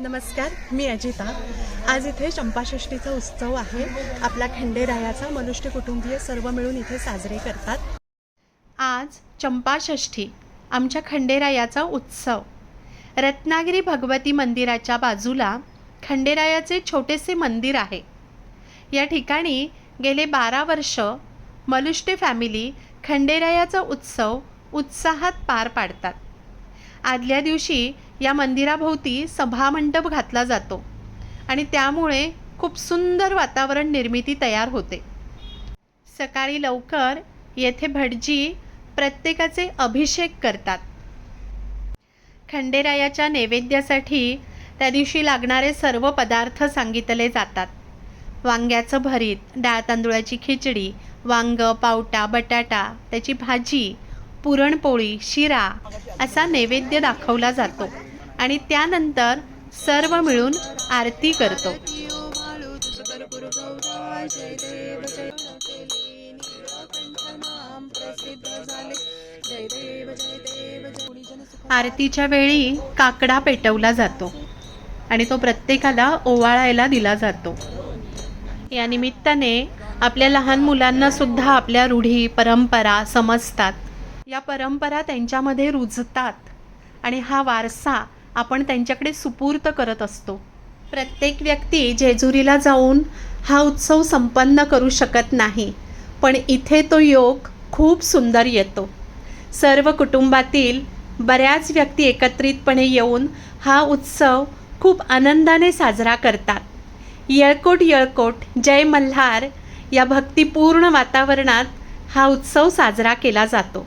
नमस्कार मी अजिता. आज इथे चंपाषष्ठीचा उत्सव आहे. आपला खंडेरायाचा मनुष्य कुटुंबीय सर्व मिळून इथे साजरे करतात. आज चंपाषष्ठी आमच्या खंडेरायाचा उत्सव. रत्नागिरी भगवती मंदिराच्या बाजूला खंडेरायाचे छोटेसे मंदिर आहे. या ठिकाणी गेले बारा वर्ष मलुष्टे फॅमिली खंडेरायाचा उत्सव उत्साहात पार पाडतात. आदल्या दिवशी या मंदिराभोवती सभामंडप घातला जातो आणि त्यामुळे खूप सुंदर वातावरण निर्मिती तयार होते. सकाळी लवकर येथे भटजी प्रत्येकाचे अभिषेक करतात. खंडेरायाच्या नैवेद्यासाठी त्या दिवशी लागणारे सर्व पदार्थ सांगितले जातात. वांग्याचं भरीत डाळ तांदुळाची खिचडी वांग पावटा बटाटा त्याची भाजी पुरणपोळी शिरा असा नैवेद्य दाखवला जातो आणि त्यानंतर सर्व मिळून आरती करतो. आरतीच्या वेळी काकडा पेटवला जातो आणि तो प्रत्येकाला ओवाळायला दिला जातो. या निमित्ताने आपल्या लहान मुलांना सुद्धा आपल्या रूढी परंपरा समजतात. या परंपरा त्यांच्यामध्ये रुजतात. आणि हा वारसा आपण त्यांच्याकडे सुपूर्त करत असतो. प्रत्येक व्यक्ती जेजुरीला जाऊन हा उत्सव संपन्न करू शकत नाही पण इथे तो योग खूप सुंदर येतो. सर्व कुटुंबातील बऱ्याच व्यक्ती एकत्रितपणे येऊन हा उत्सव खूप आनंदाने साजरा करतात. येळकोट येळकोट जय मल्हार या भक्तिपूर्ण वातावरणात हा उत्सव साजरा केला जातो.